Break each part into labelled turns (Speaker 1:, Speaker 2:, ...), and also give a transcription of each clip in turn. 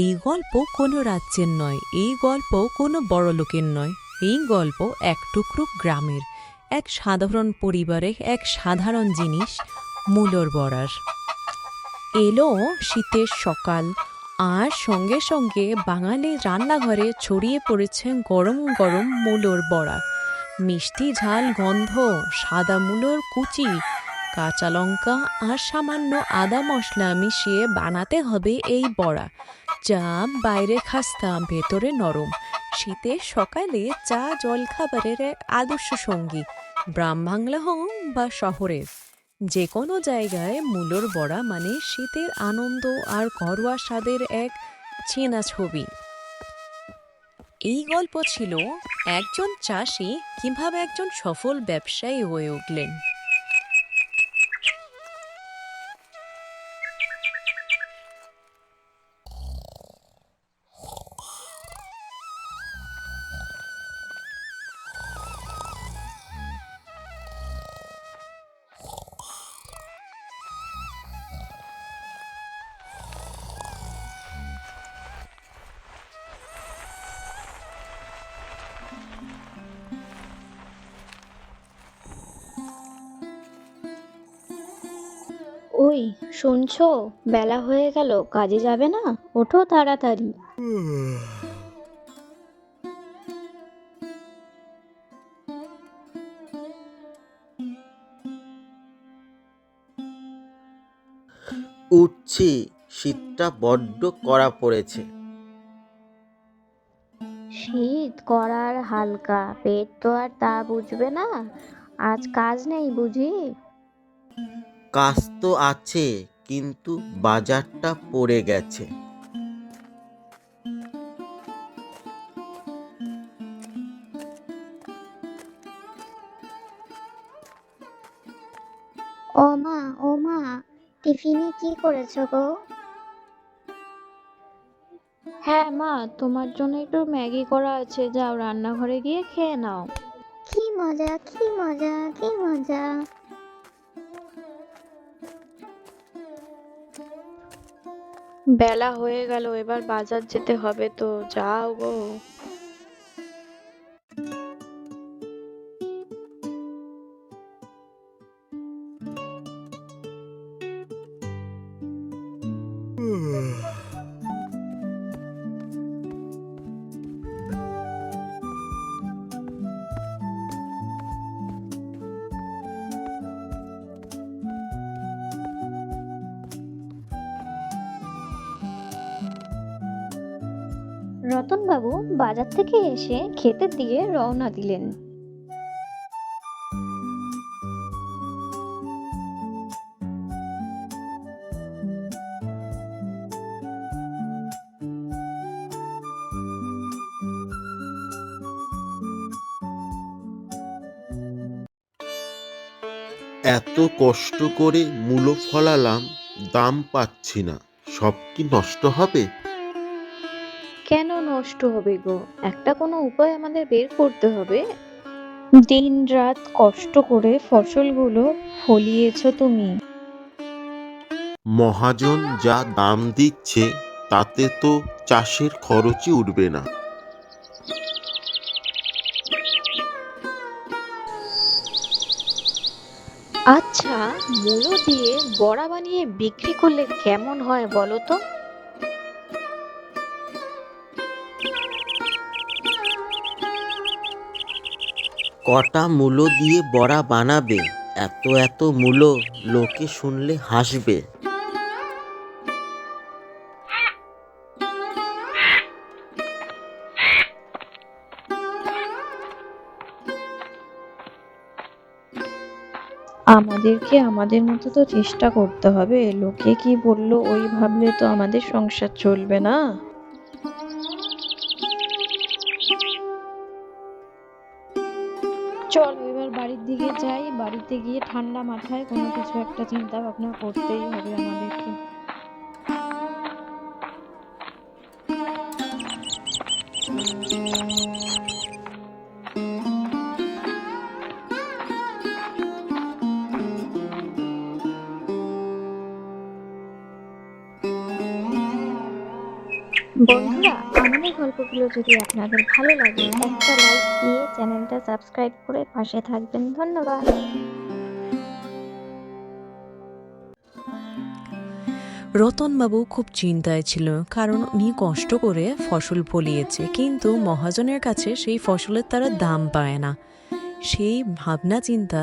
Speaker 1: এই গল্প কোনো রাজ্যের নয়, এই গল্প কোনো বড় লোকের নয়, এই গল্প এক টুকরো গ্রামের, এক সাধারণ পরিবারে এক সাধারণ জিনিস, মূলর বড়ার। এলো শীতের সকাল, আর সঙ্গে সঙ্গে বাঙালির রান্নাঘরে ছড়িয়ে পড়েছে গরম গরম মূলোর বড়া। মিষ্টি ঝাল গন্ধ, সাদা মূলোর কুচি, কাঁচা লঙ্কা আর সামান্য আদা মশলা মিশিয়ে বানাতে হবে এই বড়া। যা বাইরে খাস্তা, ভেতরে নরম। শীতের সকালে চা জলখাবারের এক আদর্শ সঙ্গী বাংলা হোক বা শহরের। যে কোনো জায়গায় মূলোর বড়া মানে শীতের আনন্দ আর ঘরোয়া স্বাদের এক চেনা ছবি। এই গল্প ছিল, একজন চাষি কীভাবে একজন সফল ব্যবসায়ী হয়ে উঠলেন।
Speaker 2: ওই শুনছো? বেলা হয়ে গেল কাজে যাবে না? ওঠো তাড়াতাড়ি।
Speaker 3: উঠছি শীতটা বড্ড কড়া পড়েছে।
Speaker 2: শীত করার হালকা পেট তো আর তা বুঝবে না। আজ কাজ নেই বুঝি?
Speaker 3: কাজ তো আছে কিন্তু বাজারটা পড়ে গেছে।
Speaker 4: ও মা ও মা টিফিনে কি করেছ গো?
Speaker 2: হ্যাঁ মা তোমার জন্য একটু ম্যাগি করা আছে যাও রান্নাঘরে গিয়ে খেয়ে নাও।
Speaker 4: কি মজা কি মজা কি মজা।
Speaker 2: বেলা হয়ে গেল এবার বাজার যেতে হবে তো যাও গো।
Speaker 4: রতনবাবু বাজার থেকে এসে ক্ষেতের দিকে রওনা দিলেন।
Speaker 3: এত কষ্ট করে মূলো ফলালাম, দাম পাচ্ছি না। সব কি নষ্ট হবে?
Speaker 2: নষ্ট হবে গো। একটা কোনো উপায় আমাদের বের করতে হবে। দিন রাত কষ্ট করে ফসলগুলো ফলিয়েছো তুমি।
Speaker 3: মহাজন যা দাম দিচ্ছে তাতে তো চাষের খরচই উঠবে না।
Speaker 2: আচ্ছা মূলো দিয়ে বড়া বানিয়ে বিক্রি করলে কেমন হয় বলো তো?
Speaker 3: কটা মূলো দিয়ে বড়া বানাবে? এত এত মূলো, লোকে শুনলে হাসবে।
Speaker 2: আমাদেরকে আমাদের মতো তো চেষ্টা করতে হবে। লোকে কি বলল, ওই ভাবলে তো আমাদের সংসার চলবে না। চল। এবার বাড়ির দিকে যাই, বাড়িতে গিয়ে ঠান্ডা মাথায় কোনো কিছু একটা চিন্তা ভাবনা করতেই হবে আমাদেরকে।
Speaker 4: আমাদের গল্পগুলো যদি আপনাদের ভালো লাগে, একটা লাইক দিয়ে চ্যানেলটা সাবস্ক্রাইব করে পাশে থাকবেন। ধন্যবাদ।
Speaker 1: রতনবাবু খুব চিন্তায় ছিল, কারণ উনি কষ্ট করে ফসল ফলিয়েছে, কিন্তু মহাজনের কাছে সেই ফসলের তারা দাম পায় না। সেই ভাবনা চিন্তা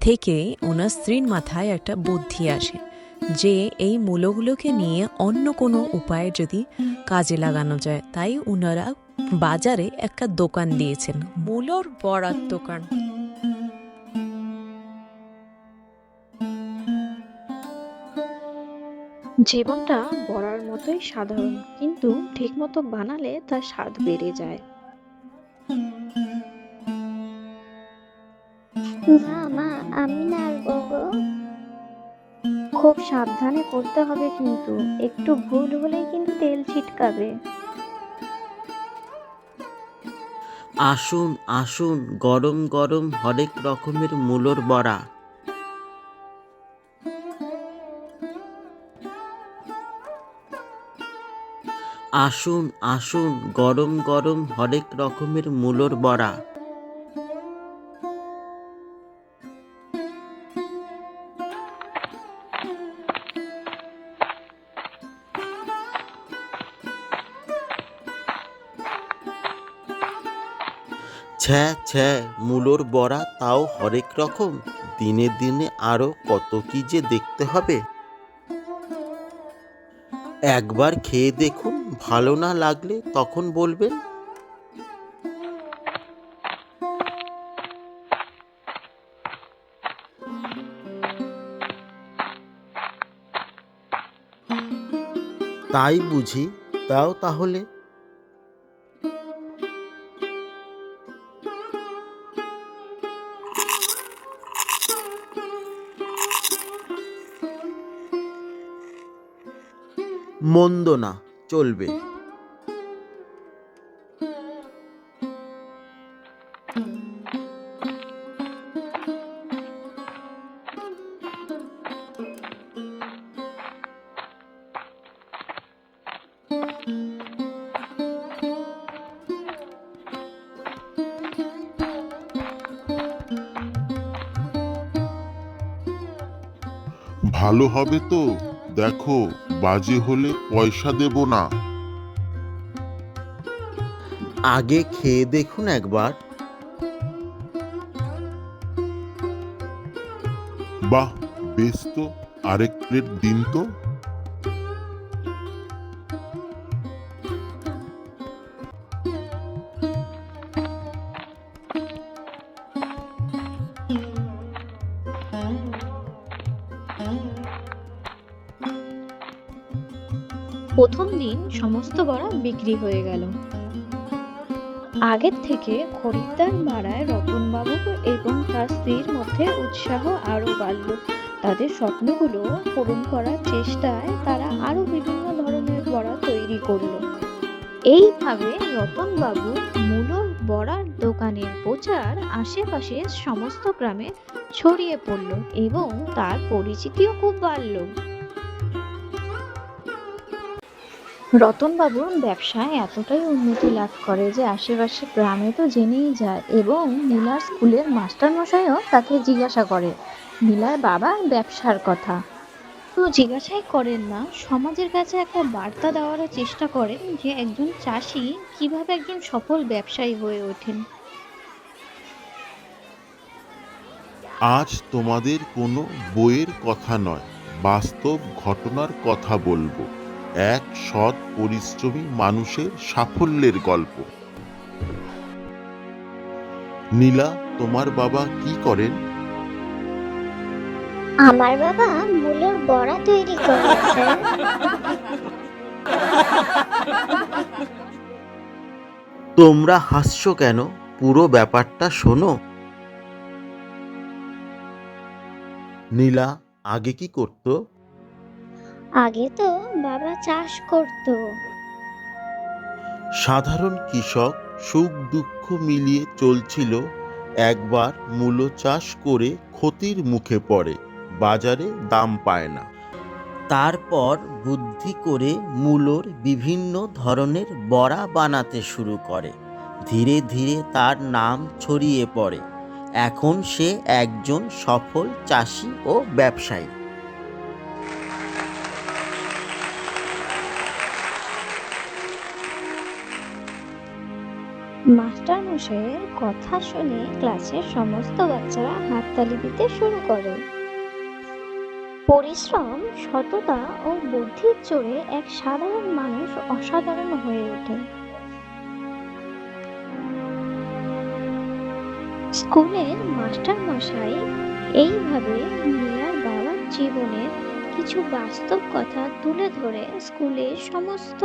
Speaker 1: থেকে ওনার স্ত্রীর মাথায় একটা বুদ্ধি আসে। যে এই মূলগুলোকে নিয়ে অন্য কোনো উপায়ে যদি কাজে লাগানো যায় তাই ওনারা বাজারে একটা দোকান দিয়েছেন মূলর বড়ার দোকান।
Speaker 2: জীবনটা বড়ার মতোই সাধারণ কিন্তু ঠিকমতো বানালে তার স্বাদ বেড়ে যায়।
Speaker 4: না মা আমি না গো খুব সাবধানে করতে হবে কিন্তু। একটু ভুল হলেই কিন্তু তেল ছিটকাবে।
Speaker 3: আসুন আসুন, গরম গরম হরেক রকমের মূলোর বড়া। আসুন আসুন, গরম গরম হরেক রকমের মূলোর বড়া। ছ্যা ছ্যা, মূলোর বড়া তাও হরেক রকম। দিনে দিনে আরও কত কি যে দেখতে হবে। একবার খেয়ে দেখুন, ভালো না লাগলে তখন বলবেন। তাই বুঝি, তাও তাহলে। মন্দ না চলবে।
Speaker 5: ভালো হবে তো দেখো। বাজে হলে পয়সা দেব না।
Speaker 3: আগে খেয়ে দেখুন একবার।
Speaker 5: বাহ বেশ তো। আরেক প্লেট দিন তো।
Speaker 2: প্রথম দিন সমস্ত বড়া বিক্রি হয়ে গেল। আগের থেকে খরিদ্দার বাড়ায় রতনবাবু এবং তার স্ত্রীর মধ্যে উৎসাহ আরও বাড়ল। তাদের স্বপ্নগুলো পূরণ করার চেষ্টায় তারা আরও বিভিন্ন ধরনের বড়া তৈরি করল। এইভাবে রতনবাবু মূলর বড়ার দোকানের প্রচার আশেপাশের সমস্ত গ্রামে ছড়িয়ে পড়ল এবং তার পরিচিতিও খুব বাড়লো। রতনবাবুর ব্যবসায় এতটাই উন্নতি লাভ করে যে আশেপাশে গ্রামে তো জেনেই যায় এবং নীলার স্কুলের মাস্টারমশাইও তাকে জিজ্ঞাসা করে নীলার বাবা ব্যবসার কথা? তো জিজ্ঞাসাই করেন না, সমাজের কাছে একটা বার্তা দেওয়ারও চেষ্টা করেন যে একজন চাষি কীভাবে একজন সফল ব্যবসায়ী হয়ে ওঠেন।
Speaker 5: আজ তোমাদের কোনো বইয়ের কথা নয়, বাস্তব ঘটনার কথা বলব। এক সৎ পরিশ্রমী মানুষের সাফল্যের গল্প। নীলা তোমার বাবা কি করেন?
Speaker 4: আমার বাবা মূলের বড়া তৈরি করে
Speaker 3: তোমরা হাসছো কেন? পুরো ব্যাপারটা শোনো। নীলা আগে কি করতো?
Speaker 4: আগে তো বাবা চাষ করতো।
Speaker 3: সাধারণ কৃষক সুখ দুঃখ মিলিয়ে চলছিল, একবার মূলো চাষ করে ক্ষতির মুখে পড়ে, বাজারে দাম পায় না। তারপর বুদ্ধি করে মূলোর বিভিন্ন ধরনের বড়া বানাতে শুরু করে, ধীরে ধীরে তার নাম ছড়িয়ে পড়ে। এখন সে একজন সফল চাষি ও ব্যবসায়ী।
Speaker 2: মাস্টার মশাইয়ের কথা শুনে ক্লাসের সমস্ত বাচ্চারা হাততালি দিতে শুরু করে। পরিশ্রম, সততা ও বুদ্ধির জোরে এক সাধারণ মানুষ অসাধারণ হয়ে ওঠে। স্কুলের মাস্টার মশাই এইভাবে মিয়ার বাবার জীবনের কিছু বাস্তব কথা তুলে ধরে স্কুলের সমস্ত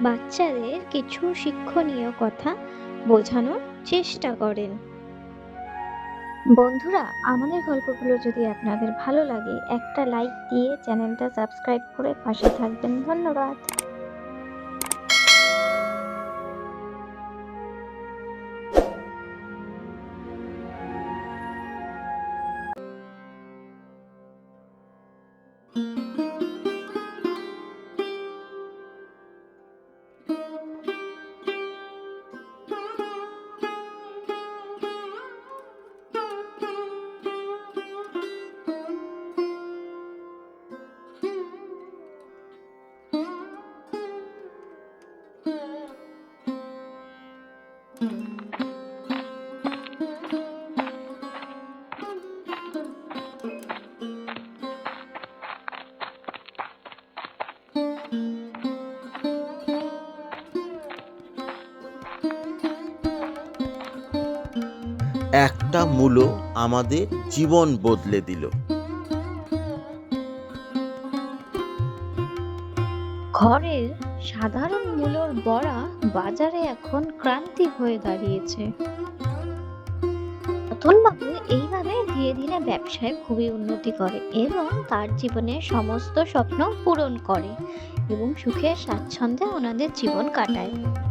Speaker 2: বাচ্চাদের কিছু শিক্ষণীয় কথা বোঝানোর চেষ্টা করেন। বন্ধুরা, আমাদের গল্পগুলো যদি আপনাদের ভালো লাগে, একটা লাইক দিয়ে চ্যানেলটা সাবস্ক্রাইব করে পাশে থাকবেন। ধন্যবাদ।
Speaker 3: একটা মূলো আমাদের জীবন বদলে দিল।
Speaker 6: ঘরের সাধারণ মূলর বড়া বাজারে এখন ক্রান্তি হয়ে দাঁড়িয়েছে।
Speaker 2: রতনবাবু এইভাবে ধীরে ধীরে ব্যবসায় খুবই উন্নতি করে এবং তার জীবনের সমস্ত স্বপ্ন পূরণ করে এবং সুখে স্বাচ্ছন্দ্যে ওনাদের জীবন কাটায়।